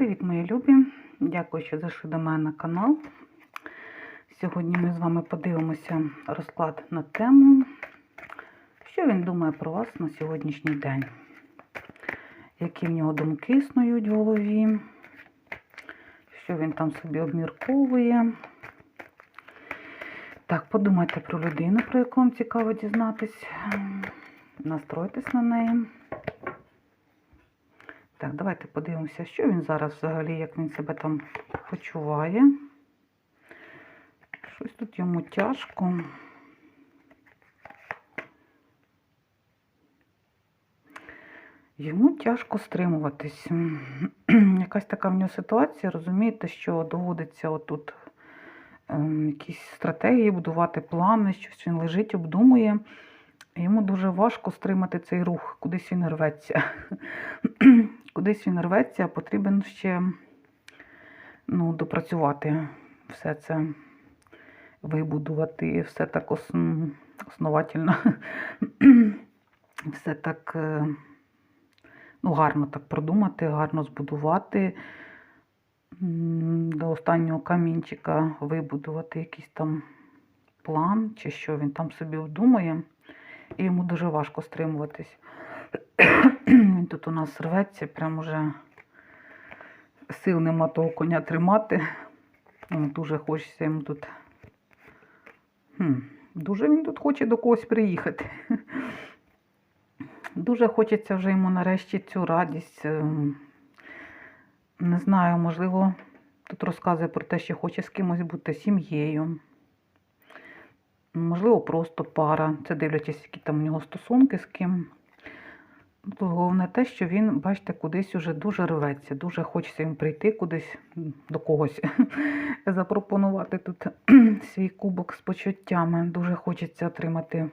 Привіт, мої любі! Дякую, що зайшли до мене на канал. Сьогодні ми з вами подивимося розклад на тему, що він думає про вас на сьогоднішній день, які в нього думки існують в голові, що він там собі обмірковує. Так, подумайте про людину, про яку вам цікаво дізнатись. Настройтесь на неї. Так, давайте подивимося, що він зараз взагалі, як він себе там почуває. Щось тут йому тяжко. Йому тяжко стримуватись. Якась така в нього ситуація, розумієте, що доводиться отут ем, якісь стратегії, будувати плани, щось він лежить, обдумує. Йому дуже важко стримати цей рух, кудись він рветься. кудись він рветься, потрібен ще ну, допрацювати все це, вибудувати, все так ос- основательно, все так е, ну, гарно так продумати, гарно збудувати. До останнього камінчика вибудувати якийсь там план, чи що він там собі вдумає, і йому дуже важко стримуватись. Тут у нас рветься, прям уже сил нема того коня тримати. Дуже хочеться йому тут. Хм, Дуже він тут хоче до когось приїхати. Дуже хочеться вже йому нарешті цю радість. ем, Не знаю, можливо, тут розказує про те, що хоче з кимось бути сім'єю. Можливо, просто пара. Це дивлячись, які там у нього стосунки з ким. Головне те, що він, бачите, кудись уже дуже рветься, дуже хочеться їм прийти кудись до когось, запропонувати тут свій кубок з почуттями. Дуже хочеться отримати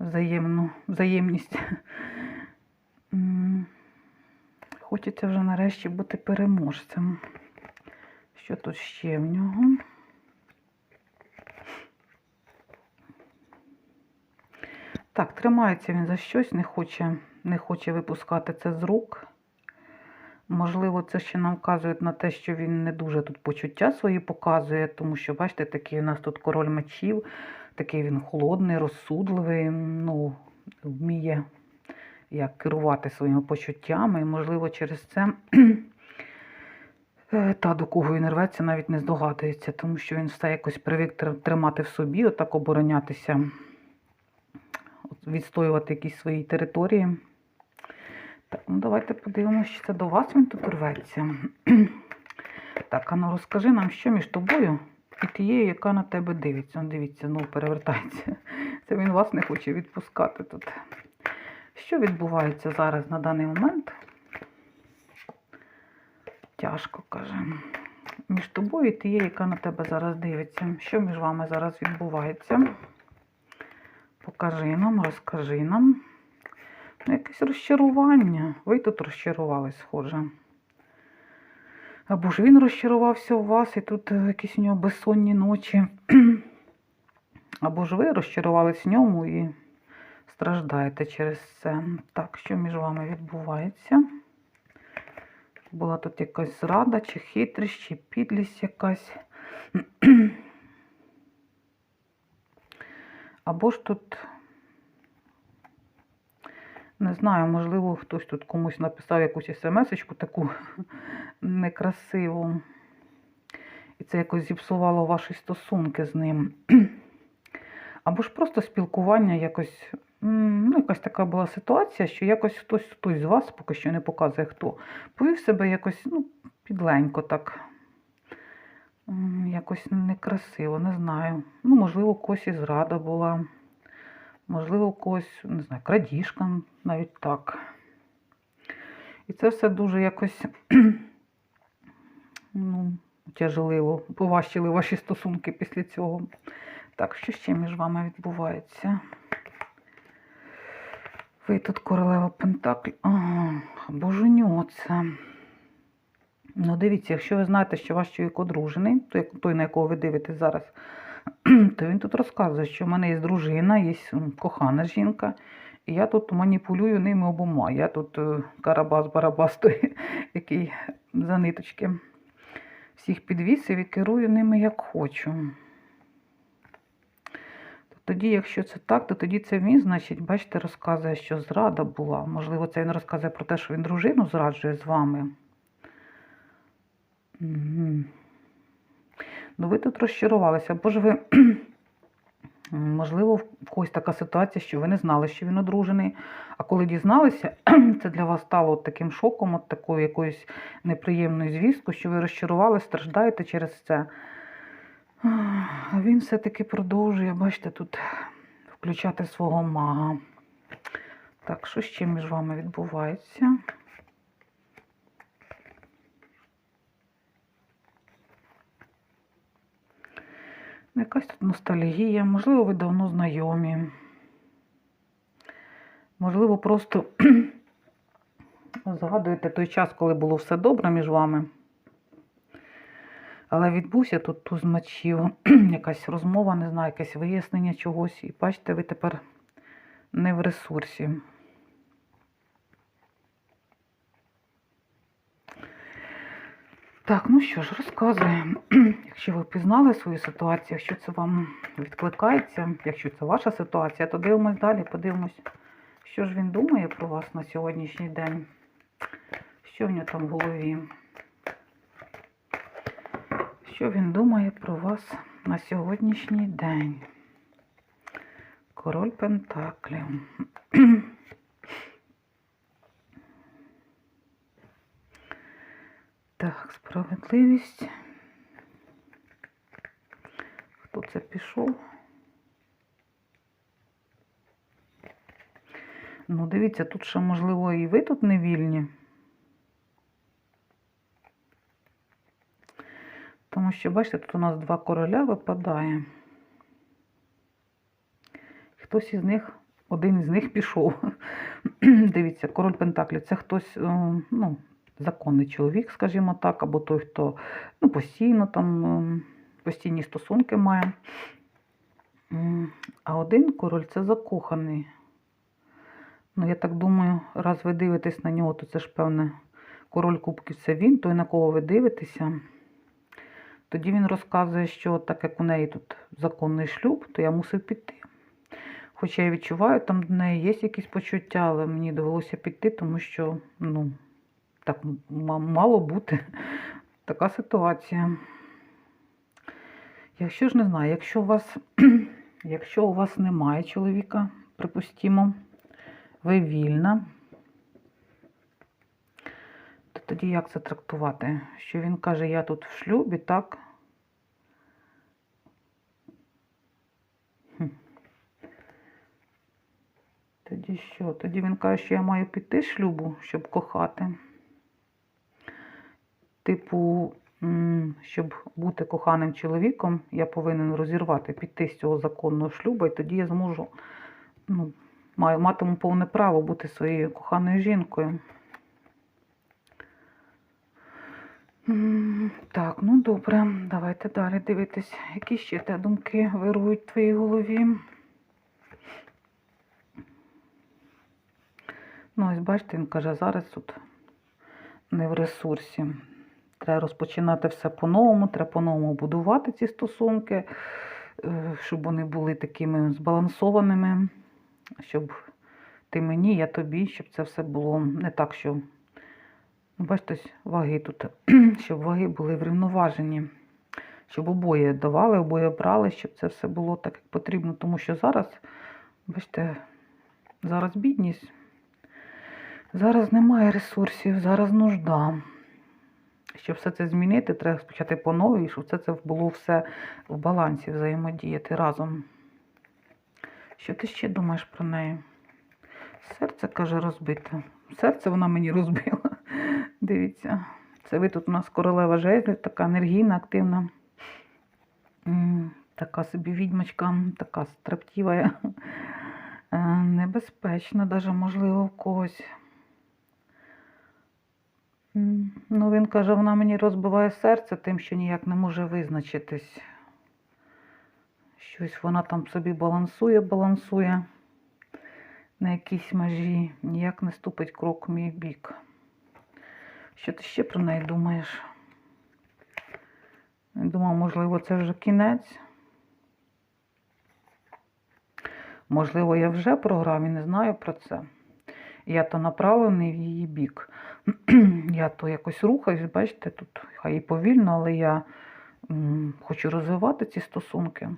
взаємну, взаємність. Хочеться вже нарешті бути переможцем. Що тут ще в нього? Так, тримається він за щось, не хоче, не хоче випускати це з рук. Можливо, це ще нам вказує на те, що він не дуже тут почуття свої показує, тому що, бачите, такий у нас тут король мечів, такий він холодний, розсудливий, ну, вміє як керувати своїми почуттями. І, можливо, через це е, та, до кого він рветься, навіть не здогадується, тому що він все якось привик тримати в собі, отак оборонятися відстоювати якісь свої території. Так, ну давайте подивимося, чи це до вас він тут рветься. Так, а ну розкажи нам, що між тобою і тією, яка на тебе дивиться. Ну, дивіться, знову перевертається. Це він вас не хоче відпускати тут. Що відбувається зараз на даний момент? Тяжко каже. Між тобою і тією, яка на тебе зараз дивиться. Що між вами зараз відбувається? Покажи нам, розкажи нам. Ну, якесь розчарування. Ви тут розчарувались, схоже. Або ж він розчарувався у вас, і тут е, якісь у нього безсонні ночі. Або ж ви розчарувались в ньому і страждаєте через це. Так, що між вами відбувається? Була тут якась зрада, чи хитрість, чи підлість якась. Або ж тут, не знаю, можливо, хтось тут комусь написав якусь смс-очку таку некрасиву. І це якось зіпсувало ваші стосунки з ним. Або ж просто спілкування якось, ну, якась така була ситуація, що якось хтось, хтось з вас, поки що не показує хто, повів себе якось ну, підленько так. Якось некрасиво, не знаю. Ну, можливо, когось і зрада була. Можливо, когось, не знаю, крадіжка, навіть так. І це все дуже якось ну, тяжеливо, поважчили ваші стосунки після цього. Так, що ще між вами відбувається? Ви тут королева Пентакль. Ага, або ж у нього це. Ну, дивіться, якщо ви знаєте, що ваш чоловік одружений, той, той, на якого ви дивитесь зараз, то він тут розказує, що в мене є дружина, є кохана жінка, і я тут маніпулюю ними обома. Я тут е, карабас-барабас той, який за ниточки. Всіх підвісив і керую ними як хочу. Тоді, якщо це так, то тоді це він, значить, бачите, розказує, що зрада була. Можливо, це він розказує про те, що він дружину зраджує з вами. Ну, ви тут розчарувалися, або ж ви, можливо, в когось така ситуація, що ви не знали, що він одружений. А коли дізналися, це для вас стало от таким шоком, от такою якоюсь неприємною звісткою, що ви розчарували, страждаєте через це. А він все-таки продовжує, бачите, тут включати свого мага. Так, що ще між вами відбувається? Якась тут ностальгія, можливо, ви давно знайомі. Можливо, просто згадуєте той час, коли було все добре між вами. Але відбувся тут туз мечів, якась розмова, не знаю, якесь вияснення чогось. І бачите, ви тепер не в ресурсі. Так, ну що ж, розказуємо. Якщо ви впізнали свою ситуацію, якщо це вам відкликається, якщо це ваша ситуація, то дивимось далі, подивимось, що ж він думає про вас на сьогоднішній день. Що в нього там в голові? Що він думає про вас на сьогоднішній день? Король Пентаклів. Так, справедливість. Хто це пішов? Ну, дивіться, тут ще, можливо, і ви тут не вільні. Тому що, бачите, тут у нас два короля випадає. Хтось із них, один із них пішов. Дивіться, король Пентаклів це хтось, е, ну, законний чоловік, скажімо так, або той, хто ну, постійно там е, постійні стосунки має. А один король це закоханий. Ну, я так думаю, раз ви дивитесь на нього, то це ж певне король кубків це він, той, на кого ви дивитеся. Тоді він розказує, що так як у неї тут законний шлюб, то я мусив піти. Хоча я відчуваю, там до неї є якісь почуття, але мені довелося піти, тому що, ну, так мало бути така ситуація. Якщо ж не знаю, якщо у вас, якщо у вас немає чоловіка, припустімо, ви вільна, то тоді як це трактувати? Що він каже, я тут в шлюбі, так? Тоді що? Тоді він каже, що я маю піти з шлюбу, щоб кохати. Типу, щоб бути коханим чоловіком, я повинен розірвати, піти з цього законного шлюбу, і тоді я зможу, ну, матиму повне право бути своєю коханою жінкою. Так, ну добре, давайте далі дивитись, які ще те думки вирують в твоїй голові. Ну, ось бачите, він каже, зараз тут не в ресурсі. Треба розпочинати все по-новому, треба по-новому будувати ці стосунки, е, щоб вони були такими збалансованими, щоб ти мені, я тобі, щоб це все було не так, що Ну, Бачите, ваги тут, щоб ваги були врівноважені, щоб обоє давали, обоє брали, щоб це все було так, як потрібно. Тому що зараз, бачите, зараз бідність, зараз немає ресурсів, зараз нужда. Щоб все це змінити, треба спочати по новій, щоб все це було все в балансі, взаємодіяти разом. Що ти ще думаєш про неї? Серце, каже, розбите. Серце вона мені розбила. Дивіться, це ви тут у нас королева жезлів, така енергійна, активна. Така собі відьмочка, така строптіва, е, небезпечна, даже можливо в когось. Ну, він каже, вона мені розбиває серце тим, що ніяк не може визначитись. Щось вона там собі балансує, балансує на якійсь межі, ніяк не ступить крок в мій бік. Що ти ще про неї думаєш? Я думав, можливо, це вже кінець. Можливо, я вже програв і не знаю про це. Я то направлений в її бік. Я то якось рухаюсь, бачите, тут хай і повільно, але я хочу розвивати ці стосунки.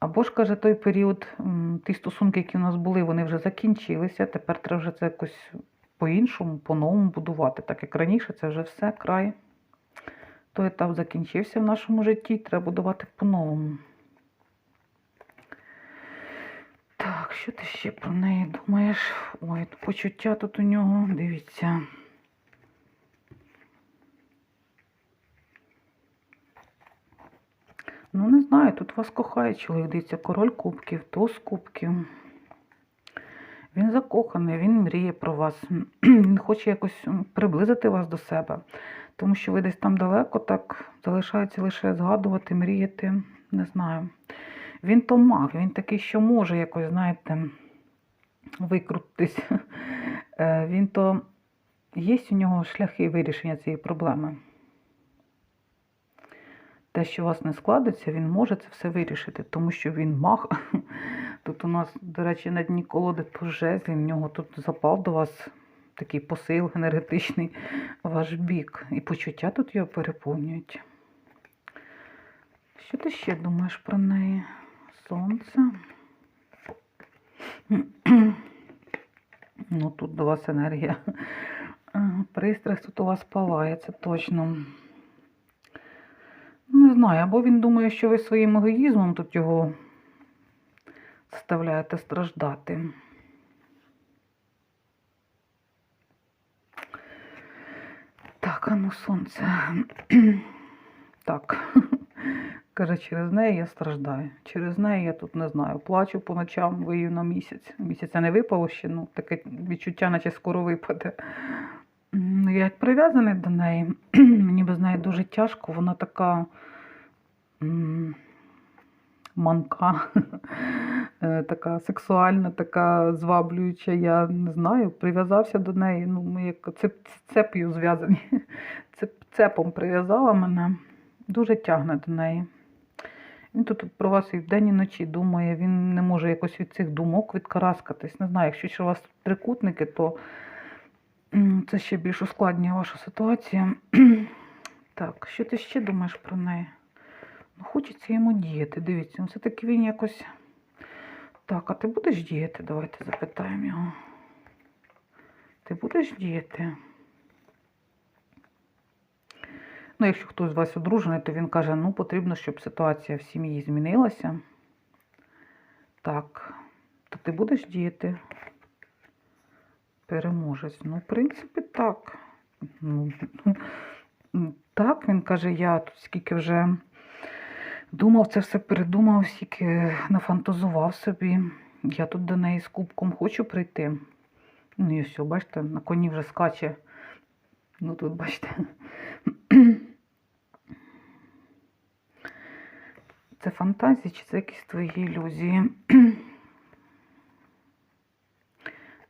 Або ж, каже, той період, ті стосунки, які у нас були, вони вже закінчилися. Тепер треба вже це якось по-іншому, по-новому будувати. Так як раніше, це вже все, край. Той етап закінчився в нашому житті, треба будувати по-новому. Так, що ти ще про неї думаєш? Ой, почуття тут у нього, дивіться. Ну, не знаю, тут вас кохає чоловік, дивіться, король кубків, туз кубків. Він закоханий, він мріє про вас. Він хоче якось приблизити вас до себе. Тому що ви десь там далеко, так залишається лише згадувати, мріяти. Не знаю. Він то маг, він такий, що може якось, знаєте, викрутитись. Е, Він то є у нього шляхи вирішення цієї проблеми. Те, що у вас не складеться, він може це все вирішити, тому що він маг. Тут у нас, до речі, на дні колоди пожезлі, в нього тут запал до вас такий посил енергетичний ваш бік. І почуття тут його переповнюють. Що ти ще думаєш про неї? Сонце. Ну, тут до вас енергія. Е, Пристрасть тут у вас палає, це точно. Не знаю, або він думає, що ви своїм егоїзмом тут його заставляєте страждати. Так, а ну сонце. Так. Каже, через неї я страждаю. Через неї я тут не знаю. Плачу по ночам, вию на місяць. Місяця не випало ще, ну таке відчуття, наче скоро випаде. М, Я як прив'язаний до неї, мені без неї дуже тяжко, вона така манка, е, така сексуальна, така зваблююча. Я не знаю, прив'язався до неї. Ну, ми як цеп, цеп'ю зв'язані. Цеп, цепом прив'язала мене. Дуже тягне до неї. Він тут про вас і вдень, і вночі думає, він не може якось від цих думок відкараскатись. Не знаю, якщо у вас трикутники, то це ще більш ускладнює вашу ситуацію. Так, що ти ще думаєш про неї? Ну, хочеться йому діяти. Дивіться, ну, все-таки він якось. Так, а ти будеш діяти? Давайте запитаємо його. Ти будеш діяти? Ну, якщо хтось з вас одружений, то він каже, ну, потрібно, щоб ситуація в сім'ї змінилася. Так, то ти будеш діяти? Переможець. Ну, в принципі, так. Ну, так, він каже, я тут скільки вже думав, це все передумав, скільки нафантазував собі. Я тут до неї з кубком хочу прийти. Ну і все, бачите, на коні вже скаче. Ну тут, бачите. Це фантазії чи це якісь твої ілюзії?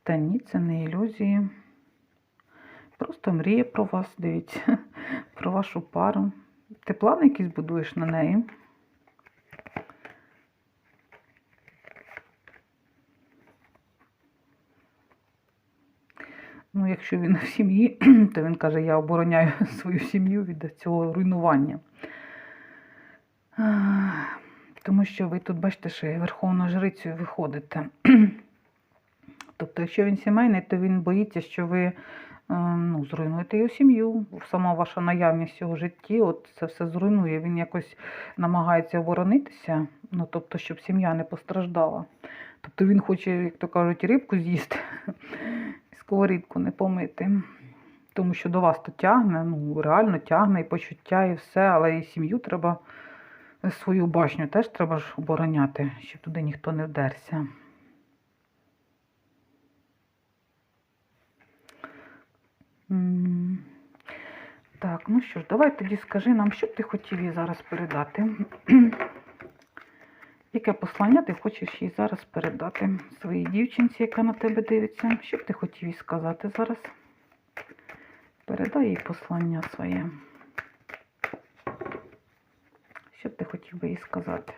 Та ні, це не ілюзії. Просто мріє про вас, дивіться, про вашу пару. Ти плани якісь будуєш на неї? Ну, якщо він в сім'ї, то він каже, я обороняю свою сім'ю від цього руйнування. Тому що ви тут бачите, що верховною жрицею виходите. Тобто, якщо він сімейний, то він боїться, що ви е, ну, зруйнуєте його сім'ю. Сама ваша наявність його житті, от це все зруйнує. Він якось намагається оборонитися, ну тобто, щоб сім'я не постраждала. Тобто він хоче, як то кажуть, рибку з'їсти, сковорідку не помити. Тому що до вас то тягне, ну реально тягне і почуття, і все, але і сім'ю треба свою башню теж треба ж обороняти, щоб туди ніхто не вдерся. Так, ну що ж, давай тоді скажи нам, що б ти хотів їй зараз передати. Яке послання ти хочеш їй зараз передати своїй дівчинці, яка на тебе дивиться? Що б ти хотів їй сказати зараз? Передай їй послання своє. Що б ти хотів би їй сказати?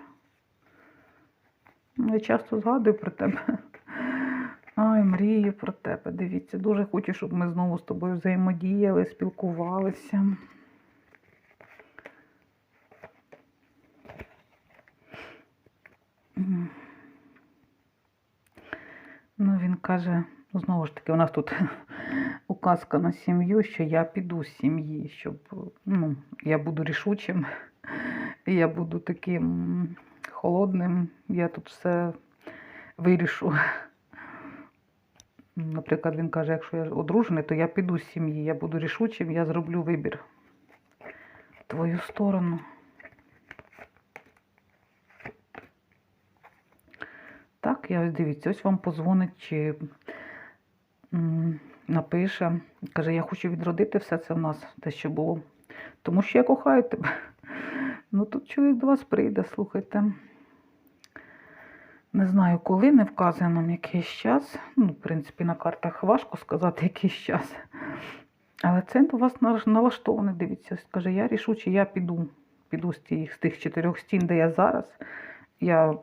Ну, Я часто згадую про тебе. Ай, мрію про тебе. Дивіться, дуже хочу, щоб ми знову з тобою взаємодіяли, спілкувалися. Ну, він каже, ну, знову ж таки, у нас тут указка на сім'ю, що я піду з сім'ї, щоб ну, я буду рішучим, і я буду таким холодним, я тут все вирішу. Наприклад, він каже, якщо я одружений, то я піду з сім'ї, я буду рішучим, я зроблю вибір в твою сторону. Так, я ось дивіться, ось вам позвонить чи напише. Каже, я хочу відродити все це в нас, те, що було. Тому що я кохаю тебе. Ну тут чоловік до вас прийде, слухайте. Не знаю, коли не вказує нам якийсь час. Ну, в принципі, на картах важко сказати якийсь час. Але це до вас налаштований, дивіться. Каже, я рішучий, я піду. Піду з тих, з тих чотирьох стін, де я зараз. Я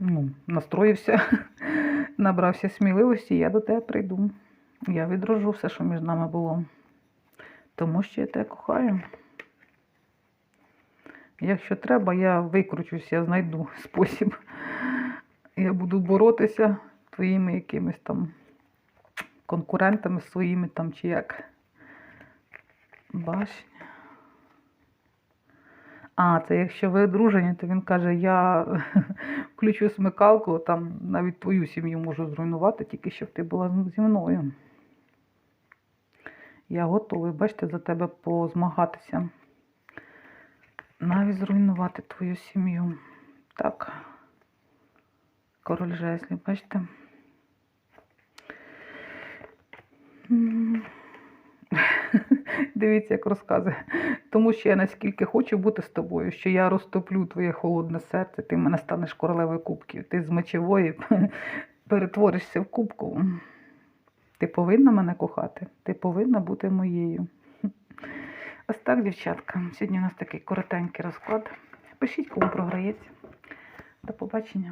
ну, настроївся, набрався сміливості, я до тебе прийду. Я відроджу все, що між нами було. Тому що я тебе кохаю. Якщо треба, я викручусь, я знайду спосіб. Я буду боротися твоїми якимись там конкурентами своїми там чи як. Башня. А, це якщо ви одружені, то він каже, я включу смикалку, там навіть твою сім'ю можу зруйнувати, тільки щоб ти була зі мною. Я готовий, бачите, за тебе позмагатися. Навіть зруйнувати твою сім'ю. Так. Король жезлів, бачите? Дивіться, як розказує. Тому що я наскільки хочу бути з тобою, що я розтоплю твоє холодне серце, ти в мене станеш королевою кубків. Ти з мечової перетворишся в кубку. Ти повинна мене кохати, ти повинна бути моєю. Ось так, дівчатка. Сьогодні у нас такий коротенький розклад. Пишіть, кому програється. До побачення.